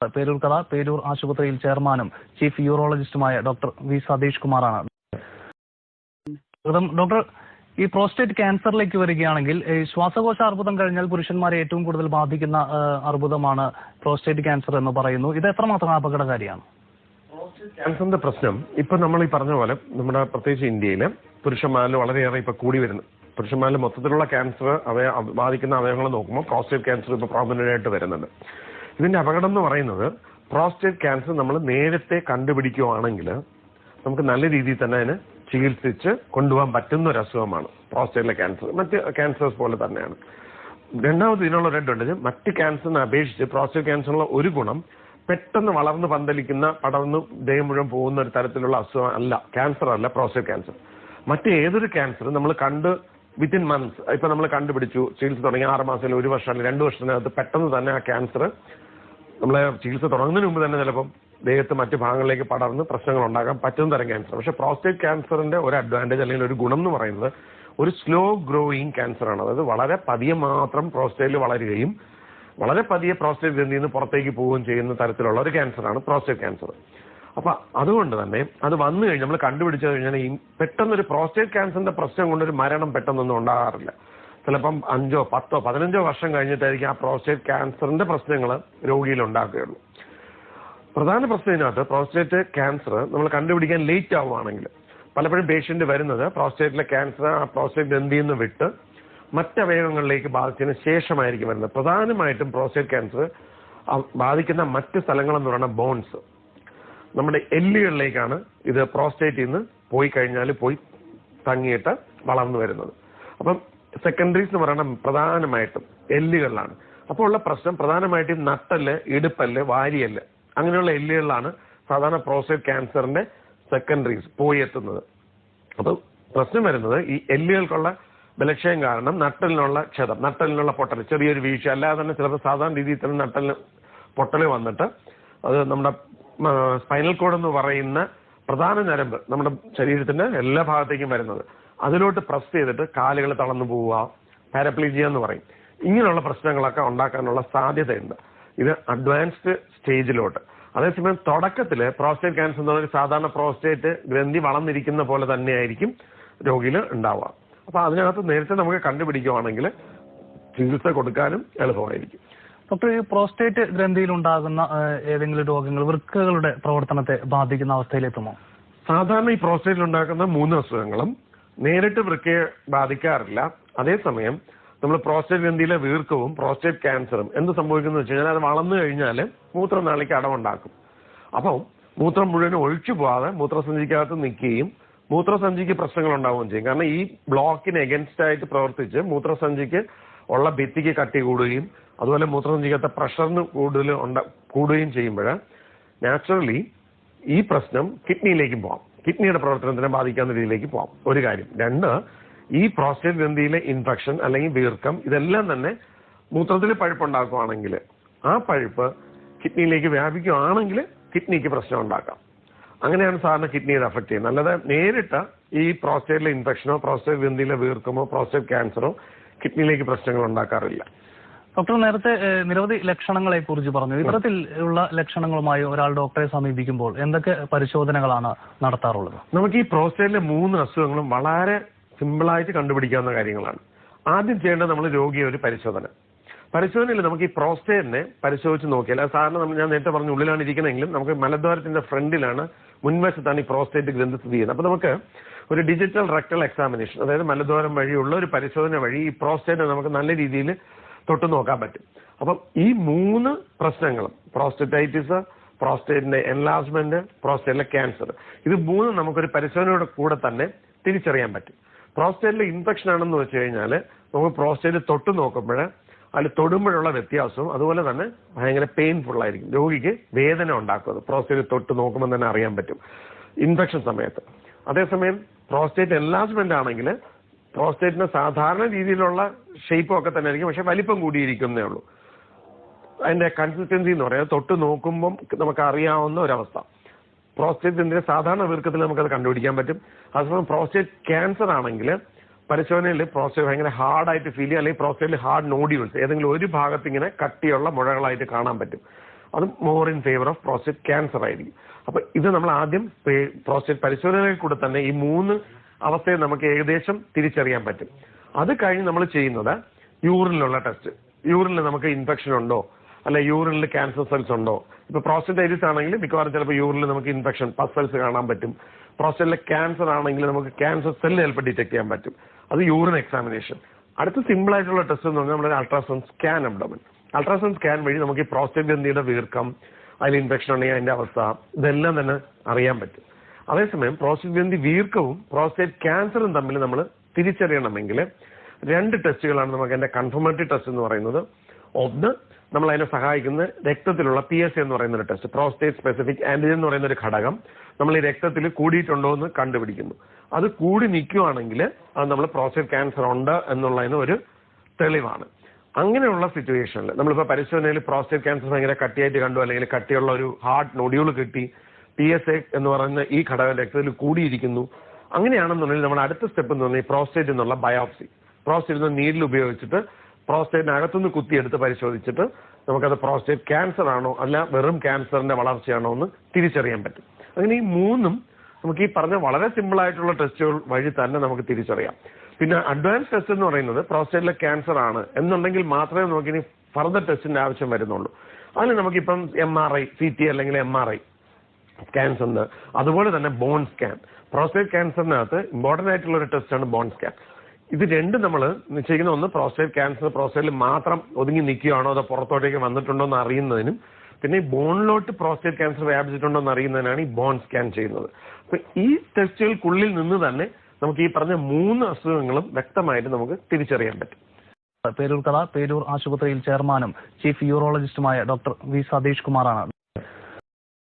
പേരൂർക്കട പേരൂർ ആശുപത്രിയിൽ ചെയർമാനും ചീഫ് യൂറോളജിസ്റ്റുമായ ഡോക്ടർ വി സതീഷ് കുമാറാണ്. ഡോക്ടർ ഈ പ്രോസ്റ്റേറ്റ് ക്യാൻസറിലേക്ക് വരികയാണെങ്കിൽ ശ്വാസകോശ അർബുദം കഴിഞ്ഞാൽ പുരുഷന്മാരെ ഏറ്റവും കൂടുതൽ ബാധിക്കുന്ന അർബുദമാണ് പ്രോസ്റ്റേറ്റ് ക്യാൻസർ എന്ന് പറയുന്നു. ഇത് എത്രമാത്രം അപകടകാരിയാണ്? ക്യാൻസറിന്റെ പ്രശ്നം ഇപ്പൊ നമ്മൾ ഈ പറഞ്ഞ പോലെ നമ്മുടെ പ്രത്യേകിച്ച് ഇന്ത്യയിൽ പുരുഷന്മാരിൽ വളരെയേറെ ഇപ്പൊ കൂടി വരുന്നു. പുരുഷന്മാരിൽ മൊത്തത്തിലുള്ള ക്യാൻസർ അവയെ ബാധിക്കുന്ന അവയവങ്ങൾ നോക്കുമ്പോൾ പ്രോസ്റ്റേറ്റ് ക്യാൻസർ ഇപ്പൊ പ്രോമിനന്റ് ആയിട്ട് വരുന്നുണ്ട്. ഇതിന്റെ അപകടം എന്ന് പറയുന്നത് പ്രോസ്റ്റേറ്റ് ക്യാൻസർ നമ്മൾ നേരത്തെ കണ്ടുപിടിക്കുകയാണെങ്കിൽ നമുക്ക് നല്ല രീതിയിൽ തന്നെ അതിന് ചികിത്സിച്ച് കൊണ്ടുപോകാൻ പറ്റുന്ന ഒരു അസുഖമാണ് പ്രോസ്റ്റേറ്റിലെ ക്യാൻസർ മറ്റ് ക്യാൻസേഴ്സ് പോലെ തന്നെയാണ്. രണ്ടാമത് ഇതിനുള്ള അഡ്വാന്റേജ് മറ്റ് ക്യാൻസറിനെ അപേക്ഷിച്ച് പ്രോസ്റ്റേറ്റ് ക്യാൻസറിനുള്ള ഒരു ഗുണം പെട്ടെന്ന് വളർന്ന് പന്തലിക്കുന്ന പടർന്ന് ദേഹം മുഴുവൻ പോകുന്ന ഒരു തരത്തിലുള്ള അസുഖം അല്ല ക്യാൻസർ അല്ല പ്രോസ്റ്റേറ്റ് ക്യാൻസർ മറ്റ് ഏതൊരു ക്യാൻസർ നമ്മൾ കണ്ട് വിത്തിൻ മന്ത്സ് ഇപ്പൊ നമ്മൾ കണ്ടുപിടിച്ചു ചികിത്സ തുടങ്ങി ആറ് മാസം അല്ലെങ്കിൽ ഒരു വർഷം അല്ലെങ്കിൽ രണ്ട് വർഷത്തിനകത്ത് പെട്ടെന്ന് തന്നെ ആ ക്യാൻസർ നമ്മളെ ചികിത്സ തുടങ്ങുന്നതിന് മുമ്പ് തന്നെ ചിലപ്പം ദേഹത്ത് മറ്റു ഭാഗങ്ങളിലേക്ക് പടർന്ന് പ്രശ്നങ്ങൾ ഉണ്ടാക്കാൻ പറ്റുന്ന തരം ക്യാൻസർ പക്ഷെ പ്രോസ്റ്റേറ്റ് ക്യാൻസറിന്റെ ഒരു അഡ്വാന്റേജ് അല്ലെങ്കിൽ ഒരു ഗുണം എന്ന് പറയുന്നത് ഒരു സ്ലോ ഗ്രോയിങ് ക്യാൻസർ ആണ്. അതായത് വളരെ പതിയെ മാത്രം പ്രോസ്റ്റേറ്റിൽ വളരുകയും വളരെ പതിയെ പ്രോസ്റ്റേറ്റ് ഗ്രന്ഥിയിൽ നിന്ന് പുറത്തേക്ക് പോവുകയും ചെയ്യുന്ന തരത്തിലുള്ള ഒരു ക്യാൻസറാണ് പ്രോസ്റ്റേറ്റ് ക്യാൻസർ അപ്പൊ അതുകൊണ്ട് തന്നെ അത് വന്നു കഴിഞ്ഞ് നമ്മൾ കണ്ടുപിടിച്ചു കഴിഞ്ഞാൽ ഈ പെട്ടെന്നൊരു പ്രോസ്റ്റേറ്റ് ക്യാൻസറിന്റെ പ്രശ്നം കൊണ്ടൊരു മരണം പെട്ടെന്നൊന്നും ഉണ്ടാകാറില്ല. ചിലപ്പം അഞ്ചോ പത്തോ പതിനഞ്ചോ വർഷം കഴിഞ്ഞിട്ടായിരിക്കും ആ പ്രോസ്റ്റേറ്റ് ക്യാൻസറിന്റെ പ്രശ്നങ്ങൾ രോഗിയിൽ ഉണ്ടാക്കുകയുള്ളൂ പ്രധാന പ്രശ്നം ഇതിനകത്ത് പ്രോസ്റ്റേറ്റ് ക്യാൻസർ നമ്മൾ കണ്ടുപിടിക്കാൻ ലേറ്റ് ആവുകയാണെങ്കിൽ പലപ്പോഴും പേഷ്യന്റ് വരുന്നത് പ്രോസ്റ്റേറ്റിലെ ക്യാൻസർ ആ പ്രോസ്റ്റേറ്റ് ഗ്രന്ഥിയിൽ നിന്ന് വിട്ട് മറ്റവയവങ്ങളിലേക്ക് ബാധിച്ചതിന് ശേഷമായിരിക്കും വരുന്നത്. പ്രധാനമായിട്ടും പ്രോസ്റ്റേറ്റ് ക്യാൻസർ ബാധിക്കുന്ന മറ്റ് സ്ഥലങ്ങളെന്ന് പറയുന്ന ബോൺസ് നമ്മുടെ എല്ലുകളിലേക്കാണ് ഇത് പ്രോസ്റ്റേറ്റിൽ നിന്ന് പോയി കഴിഞ്ഞാൽ പോയി തങ്ങിയിട്ട് വളർന്നു വരുന്നത്. അപ്പം സെക്കൻഡറീസ് എന്ന് പറയുന്നത് പ്രധാനമായിട്ടും എല്ലുകളിലാണ്. അപ്പോൾ ഉള്ള പ്രശ്നം പ്രധാനമായിട്ടും നട്ടൽ ഇടുപ്പല്ല് വാരിയല്ല്. അങ്ങനെയുള്ള എല്ലുകളിലാണ് സാധാരണ പ്രോസ്റ്റേറ്റ് ക്യാൻസറിന്റെ സെക്കൻഡറീസ് പോയി എത്തുന്നത്. അപ്പൊ പ്രശ്നം വരുന്നത് ഈ എല്ലുകൾക്കുള്ള ബലക്ഷയം കാരണം നട്ടലിനുള്ള ക്ഷതം നട്ടലിനുള്ള പൊട്ടൽ ചെറിയൊരു വീഴ്ച. അല്ലാതെ തന്നെ ചിലപ്പോൾ സാധാരണ രീതിയിൽ തന്നെ നട്ടലിന് പൊട്ടൽ വന്നിട്ട് അത് നമ്മുടെ സ്പൈനൽ കോഡ് എന്ന് പറയുന്ന പ്രധാന ഞരമ്പ് നമ്മുടെ ശരീരത്തിന്റെ എല്ലാ ഭാഗത്തേക്കും വരുന്നത്. അതിലോട്ട് പ്രസ് ചെയ്തിട്ട് കാലുകൾ തളർന്നു പോവുക പാരപ്ലീജിയ എന്ന് പറയും. ഇങ്ങനെയുള്ള പ്രശ്നങ്ങളൊക്കെ ഉണ്ടാക്കാനുള്ള സാധ്യതയുണ്ട്. ഇത് അഡ്വാൻസ്ഡ് സ്റ്റേജിലോട്ട് അതേസമയം തുടക്കത്തിൽ പ്രോസ്റ്റേറ്റ് ക്യാൻസർ എന്ന് പറഞ്ഞാൽ സാധാരണ പ്രോസ്റ്റേറ്റ് ഗ്രന്ഥി വളർന്നിരിക്കുന്ന പോലെ തന്നെയായിരിക്കും രോഗിയിൽ ഉണ്ടാവുക. അപ്പൊ അതിനകത്ത് നേരത്തെ നമുക്ക് കണ്ടുപിടിക്കുവാണെങ്കിൽ ചികിത്സ കൊടുക്കാനും എളുപ്പമായിരിക്കും. ഡോക്ടർ ഈ പ്രോസ്റ്റേറ്റ് ഗ്രന്ഥിയിൽ ഉണ്ടാകുന്ന ഏതെങ്കിലും രോഗങ്ങൾ വൃക്കകളുടെ പ്രവർത്തനത്തെ ബാധിക്കുന്ന അവസ്ഥയിലെത്തുമോ? സാധാരണ ഈ പ്രോസ്റ്റേറ്റിൽ ഉണ്ടാക്കുന്ന മൂന്ന് അസുഖങ്ങളും നേരിട്ട് വൃക്കയെ ബാധിക്കാറില്ല. അതേസമയം നമ്മൾ പ്രോസ്റ്റേറ്റ് ഗ്രന്ഥിയിലെ വീർക്കവും പ്രോസ്റ്റേറ്റ് ക്യാൻസറും എന്ത് സംഭവിക്കുന്നു വെച്ച് കഴിഞ്ഞാൽ അത് വളർന്നു കഴിഞ്ഞാൽ മൂത്രനാളിക്ക് അടവുണ്ടാക്കും. അപ്പം മൂത്രം മുഴുവൻ ഒഴിച്ചു പോകാതെ മൂത്രസഞ്ചിക്കകത്ത് നിൽക്കുകയും മൂത്രസഞ്ചിക്ക് പ്രശ്നങ്ങൾ ഉണ്ടാവുകയും ചെയ്യും. കാരണം ഈ ബ്ലോക്കിന് എഗൻസ്റ്റ് ആയിട്ട് പ്രവർത്തിച്ച് മൂത്രസഞ്ചിക്ക് ഉള്ള ഭിത്തിക്ക് കട്ടി കൂടുകയും അതുപോലെ മൂത്രസഞ്ചിക്കകത്തെ പ്രഷറിന് കൂടുതൽ ഉണ്ട കൂടുകയും ചെയ്യുമ്പോൾ നാച്ചുറലി ഈ പ്രശ്നം കിഡ്നിയിലേക്കും പോവാം. കിഡ്നിയുടെ പ്രവർത്തനത്തിനെ ബാധിക്കാവുന്ന രീതിയിലേക്ക് പോവാം. ഒരു കാര്യം. രണ്ട് ഈ പ്രോസ്റ്റേറ്റ് ഗ്രന്ഥിയിലെ ഇൻഫെക്ഷൻ അല്ലെങ്കിൽ വീർക്കം ഇതെല്ലാം തന്നെ മൂത്രത്തിൽ പഴുപ്പുണ്ടാക്കുകയാണെങ്കിൽ ആ പഴുപ്പ് കിഡ്നിയിലേക്ക് വ്യാപിക്കുകയാണെങ്കിൽ കിഡ്നിക്ക് പ്രശ്നം ഉണ്ടാക്കാം അങ്ങനെയാണ് സാധാരണ കിഡ്നിയെ അഫക്ട് ചെയ്യുന്നത്. അല്ലാതെ നേരിട്ട് ഈ പ്രോസ്റ്റേറ്റിലെ ഇൻഫെക്ഷനോ പ്രോസ്റ്റേറ്റ് ഗ്രന്ഥിയിലെ വീർക്കമോ പ്രോസ്റ്റേറ്റ് ക്യാൻസറോ കിഡ്നിയിലേക്ക് പ്രശ്നങ്ങൾ ഉണ്ടാക്കാറില്ല. ഡോക്ടർ നേരത്തെ നിരവധി ലക്ഷണങ്ങളെ കുറിച്ച് പറഞ്ഞു. ഇത്തരത്തിൽ ഉള്ള ലക്ഷണങ്ങളുമായി ഒരാൾ ഡോക്ടറെ സമീപിക്കുമ്പോൾ എന്തൊക്കെ പരിശോധനകളാണ് നടത്താറുള്ളത്? നമുക്ക് ഈ പ്രോസ്റ്റേറ്റിലെ മൂന്ന് അസുഖങ്ങളും വളരെ സിമ്പിളായിട്ട് കണ്ടുപിടിക്കാവുന്ന കാര്യങ്ങളാണ്. ആദ്യം ചെയ്യേണ്ടത് നമ്മൾ രോഗിയെ ഒരു പരിശോധന. പരിശോധനയിൽ നമുക്ക് ഈ പ്രോസ്റ്റേറ്റിനെ പരിശോധിച്ച് നോക്കിയാൽ അത് സാധാരണ നമ്മൾ ഞാൻ നേരത്തെ പറഞ്ഞ ഉള്ളിലാണ് ഇരിക്കുന്നതെങ്കിലും നമുക്ക് മലദ്വാരത്തിന്റെ ഫ്രണ്ടിലാണ് മുൻവശത്താണ് ഈ പ്രോസ്റ്റേറ്റ് ഗ്രന്ഥ സ്ഥിതി ചെയ്യുന്നത്. അപ്പൊ നമുക്ക് ഒരു ഡിജിറ്റൽ റെക്ടൽ എക്സാമിനേഷൻ അതായത് മലദ്വാരം വഴിയുള്ള ഒരു പരിശോധന വഴി ഈ പ്രോസ്റ്റേറ്റ് നമുക്ക് നല്ല രീതിയിൽ തൊട്ട് നോക്കാൻ പറ്റും. അപ്പം ഈ മൂന്ന് പ്രശ്നങ്ങളും പ്രോസ്റ്ററ്റൈറ്റിസ് പ്രോസ്റ്റേറ്റിന്റെ എൻലാർജ്മെന്റ് പ്രോസ്റ്റേറ്റിലെ ക്യാൻസർ ഇത് മൂന്നും നമുക്കൊരു പരിശോധനയുടെ കൂടെ തന്നെ തിരിച്ചറിയാൻ പറ്റും. പ്രോസ്റ്റേറ്റിലെ ഇൻഫെക്ഷൻ ആണെന്ന് വെച്ച് കഴിഞ്ഞാൽ നമുക്ക് പ്രോസ്റ്റേറ്റ് തൊട്ട് നോക്കുമ്പോൾ അതിൽ തൊടുമ്പോഴുള്ള വ്യത്യാസവും അതുപോലെ തന്നെ ഭയങ്കര പെയിൻഫുൾ ആയിരിക്കും. രോഗിക്ക് വേദന ഉണ്ടാക്കുന്നത് പ്രോസ്റ്റേറ്റ് തൊട്ട് നോക്കുമ്പോൾ തന്നെ അറിയാൻ പറ്റും. ഇൻഫെക്ഷൻ സമയത്ത്. അതേസമയം പ്രോസ്റ്റേറ്റ് എൻലാർജ്മെന്റ് ആണെങ്കിൽ പ്രോസ്റ്റേറ്റിന് സാധാരണ രീതിയിലുള്ള ഷേപ്പും ഒക്കെ തന്നെ ആയിരിക്കും പക്ഷെ വലിപ്പം കൂടിയിരിക്കുന്നേ ഉള്ളൂ. അതിന്റെ കൺസിസ്റ്റൻസി എന്ന് പറയുന്നത് തൊട്ട് നോക്കുമ്പം നമുക്ക് അറിയാവുന്ന ഒരവസ്ഥ പ്രോസ്റ്റേറ്റിന്റെ സാധാരണ വീർക്കത്തിൽ നമുക്കത് കണ്ടുപിടിക്കാൻ പറ്റും. അതേസമയം പ്രോസ്റ്റേറ്റ് ക്യാൻസർ ആണെങ്കിൽ പരിശോധനയിൽ പ്രോസ്റ്റേറ്റ് ഭയങ്കര ഹാർഡായിട്ട് ഫീൽ ചെയ്യുക അല്ലെങ്കിൽ പ്രോസ്റ്റേറ്റിൽ ഹാർഡ് നോഡ്യൂൾസ് ഏതെങ്കിലും ഒരു ഭാഗത്ത് ഇങ്ങനെ കട്ടിയുള്ള മുഴകളായിട്ട് കാണാൻ പറ്റും. അത് more in favour of prostate cancer ആയിരിക്കും. അപ്പൊ ഇത് നമ്മൾ ആദ്യം പ്രോസ്റ്റേറ്റ് പരിശോധനയിൽ കൂടെ തന്നെ ഈ മൂന്ന് അവസ്ഥയെ നമുക്ക് ഏകദേശം തിരിച്ചറിയാൻ പറ്റും. അത് കഴിഞ്ഞ് നമ്മൾ ചെയ്യുന്നത് യൂറിനിലുള്ള ടെസ്റ്റ്. യൂറിനിൽ നമുക്ക് ഇൻഫെക്ഷൻ ഉണ്ടോ? അല്ലെ യൂറിനിൽ ക്യാൻസർ സെൽസ് ഉണ്ടോ? ഇപ്പൊ പ്രോസ്റ്റൈറ്റിസ് ആണെങ്കിൽ മിക്കവാറും ചിലപ്പോൾ യൂറിനിൽ നമുക്ക് ഇൻഫെക്ഷൻ പസ് സെൽസ് കാണാൻ പറ്റും. പ്രോസ്റ്റൈറ്റിലെ ക്യാൻസർ ആണെങ്കിൽ നമുക്ക് ക്യാൻസർ സെല്ല് ചിലപ്പോൾ ഡിറ്റക്ട് ചെയ്യാൻ പറ്റും. അത് യൂറിൻ എക്സാമിനേഷൻ. അടുത്ത സിമ്പിൾ ആയിട്ടുള്ള ടെസ്റ്റ് എന്ന് പറഞ്ഞാൽ നമ്മുടെ ultrasound scan abdomen. Ultrasound scan വഴി നമുക്ക് ഈ പ്രോസ്റ്റേറ്റ് ഗ്രന്ഥിയുടെ വീർക്കം അതിൽ ഇൻഫെക്ഷൻ ഉണ്ടെങ്കിൽ അതിന്റെ അവസ്ഥ ഇതെല്ലാം തന്നെ അറിയാൻ പറ്റും. അതേസമയം പ്രോസ്റ്റേറ്റ് ഗ്രന്ഥി വീർക്കവും പ്രോസ്റ്റേറ്റ് ക്യാൻസറും തമ്മിൽ നമ്മൾ തിരിച്ചറിയണമെങ്കിൽ രണ്ട് ടെസ്റ്റുകളാണ് നമുക്ക് അതിന്റെ കൺഫർമേറ്ററി ടെസ്റ്റ് എന്ന് പറയുന്നത്. ഒന്ന് നമ്മൾ അതിനെ സഹായിക്കുന്ന രക്തത്തിലുള്ള പി എസ് എന്ന് പറയുന്ന ഒരു ടെസ്റ്റ് പ്രോസ്റ്റേറ്റ് സ്പെസിഫിക് ആന്റിജൻ എന്ന് പറയുന്ന ഒരു ഘടകം നമ്മൾ ഈ രക്തത്തിൽ കൂടിയിട്ടുണ്ടോ എന്ന് കണ്ടുപിടിക്കുന്നു. അത് കൂടി നിൽക്കുവാണെങ്കിൽ അത് നമ്മൾ പ്രോസ്റ്റേറ്റ് ക്യാൻസർ ഉണ്ട് എന്നുള്ളതിന് ഒരു തെളിവാണ്. അങ്ങനെയുള്ള സിറ്റുവേഷനിൽ നമ്മളിപ്പോൾ പരിശോധനയിൽ പ്രോസ്റ്റേറ്റ് ക്യാൻസർ ഭയങ്കര കട്ടിയായിട്ട് കണ്ടു അല്ലെങ്കിൽ കട്ടിയുള്ള ഒരു ഹാർട്ട് നൊഡ്യൂൾ കിട്ടി പി എസ് എ എന്ന് പറയുന്ന ഈ ഘടകം രക്തത്തിൽ കൂടിയിരിക്കുന്നു. അങ്ങനെയാണെന്നുണ്ടെങ്കിൽ നമ്മുടെ അടുത്ത സ്റ്റെപ്പ് എന്ന് പറഞ്ഞാൽ പ്രോസ്റ്റേറ്റ് എന്നുള്ള ബയോപ്സി പ്രോസ്റ്റേറ്റ് എന്ന നീഡിൽ ഉപയോഗിച്ചിട്ട് പ്രോസ്റ്റേറ്റിനകത്തുനിന്ന് കുത്തിയെടുത്ത് പരിശോധിച്ചിട്ട് നമുക്കത് പ്രോസ്റ്റേറ്റ് ക്യാൻസർ ആണോ അല്ല വെറും ക്യാൻസറിന്റെ വളർച്ചയാണോ എന്ന് തിരിച്ചറിയാൻ പറ്റും. അങ്ങനെ ഈ മൂന്നും നമുക്ക് ഈ പറഞ്ഞ വളരെ സിമ്പിൾ ആയിട്ടുള്ള ടെസ്റ്റുകൾ വഴി തന്നെ നമുക്ക് തിരിച്ചറിയാം. പിന്നെ അഡ്വാൻസ് ടെസ്റ്റ് എന്ന് പറയുന്നത് പ്രോസ്റ്റേറ്റിലെ ക്യാൻസർ ആണ് എന്നുണ്ടെങ്കിൽ മാത്രമേ നമുക്കിനി ഫർദർ ടെസ്റ്റിന്റെ ആവശ്യം വരുന്നുള്ളൂ. അതിന് നമുക്കിപ്പം M R I C T അല്ലെങ്കിൽ എം ആർ ഐ സ്കാൻസ് ഉണ്ട് അതുപോലെ തന്നെ ബോൺ സ്കാൻ പ്രോസ്റ്റേറ്റ് ക്യാൻസറിനകത്ത് ഇമ്പോർട്ടന്റ് ആയിട്ടുള്ള ഒരു ടെസ്റ്റാണ് ബോൺ സ്കാൻ ഇത് രണ്ടും നമ്മൾ നിശ്ചയിക്കുന്ന ഒന്ന് പ്രോസ്റ്റേറ്റ് ക്യാൻസർ പ്രോസ്റ്റേറ്റിൽ മാത്രം ഒതുങ്ങി നിൽക്കുകയാണോ അതോ പുറത്തോട്ടേക്ക് വന്നിട്ടുണ്ടോ എന്ന് അറിയുന്നതിനും പിന്നെ ബോണിലോട്ട് പ്രോസ്റ്റേറ്റ് ക്യാൻസർ വ്യാപിച്ചിട്ടുണ്ടോ എന്ന് അറിയുന്നതിനാണ് ഈ ബോൺ സ്കാൻ ചെയ്യുന്നത്. അപ്പൊ ഈ ടെസ്റ്റുകൾക്കുള്ളിൽ നിന്ന് തന്നെ നമുക്ക് ഈ പറഞ്ഞ മൂന്ന് അസുഖങ്ങളും വ്യക്തമായിട്ട് നമുക്ക് തിരിച്ചറിയാൻ പറ്റും. പേരൂർ കല പേരൂർ ആശുപത്രിയിൽ ചെയർമാനും ചീഫ് യൂറോളജിസ്റ്റുമായ ഡോക്ടർ വി സതീഷ് കുമാറാണ്.